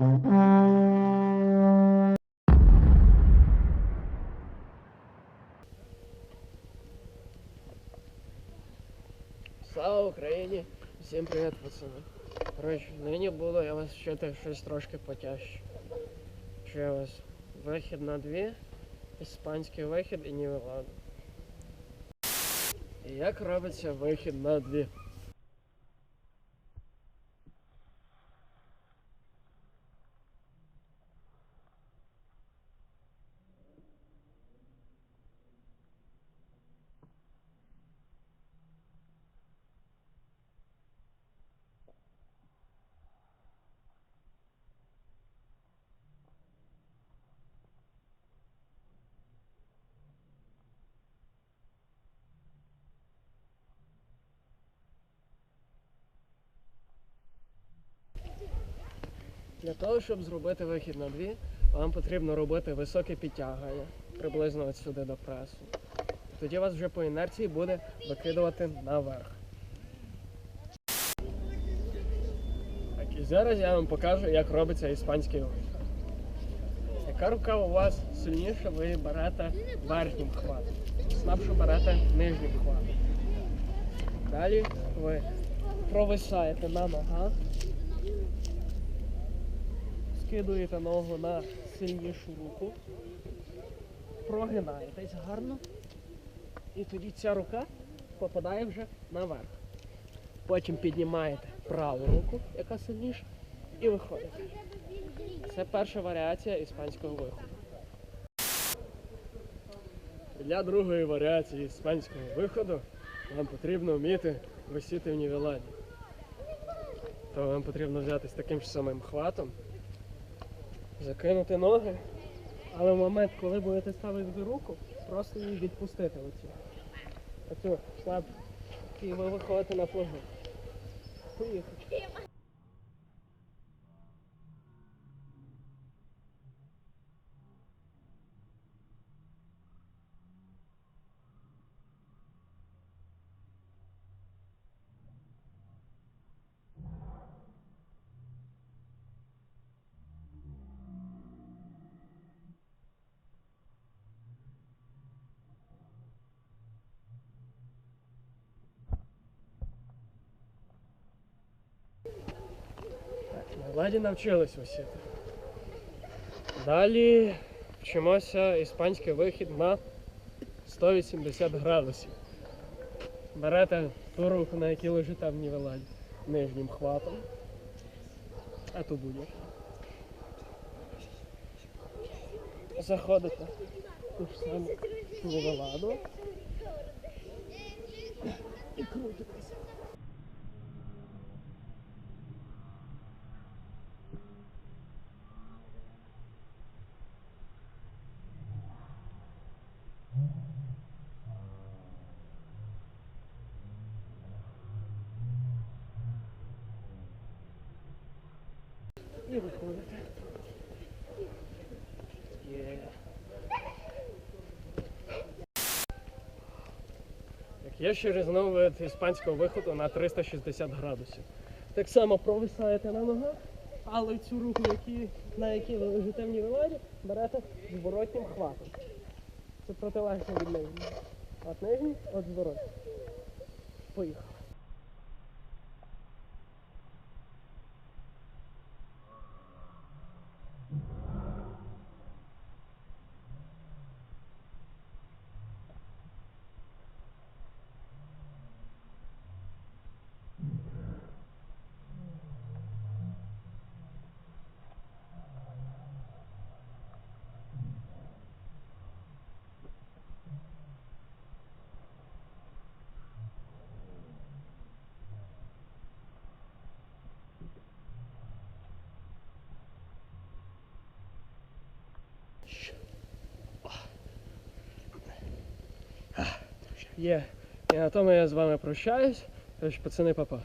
Слава Україні! Всім привіт, пацани. Коротше, нині було я вас вчити щось трошки потяжче. Ще ось вихід на дві, іспанський вихід і нівелан. І як робиться вихід на дві? Для того, щоб зробити вихід на дві, вам потрібно робити високе підтягування, приблизно от сюди до пресу. Тоді вас вже по інерції буде викидувати наверх. Так, і зараз я вам покажу, як робиться іспанський вихід. Яка рука у вас сильніша, ви берете верхнім хватом. Слабшу берете нижнім хватом. Далі ви провисаєте на ногах скидуєте ногу на сильнішу руку, прогинаєтесь гарно, і тоді ця рука попадає вже наверх. Потім піднімаєте праву руку, яка сильніша, і виходите. Це перша варіація іспанського виходу. Для другої варіації іспанського виходу вам потрібно вміти висіти в нівелані. То вам потрібно взяти з таким ж самим хватом, закинути ноги, але в момент, коли будете ставити руку, просто її відпустити оцю. Оцю слаб. І ви виходите на плагу. Поїхали. Владі навчились висіти. Далі вчимося іспанський вихід на 180 градусів. Берете ту руку, на якій лежите в нівеладі, нижнім хватом. А ту будеш. Заходите ту ж саму нівеладу. І крутитесь. І виходите. Так, є ще різновид іспанського виходу на 360 градусів. Так само провисаєте на ногах, але цю руку, на якій ви лежите в нівеладі, берете зворотнім хватом. Це протилежно від нижнього. От нижній, от зворотній. Поїхали. Є. І на тому я з вами прощаюсь. Тож, пацани, папа.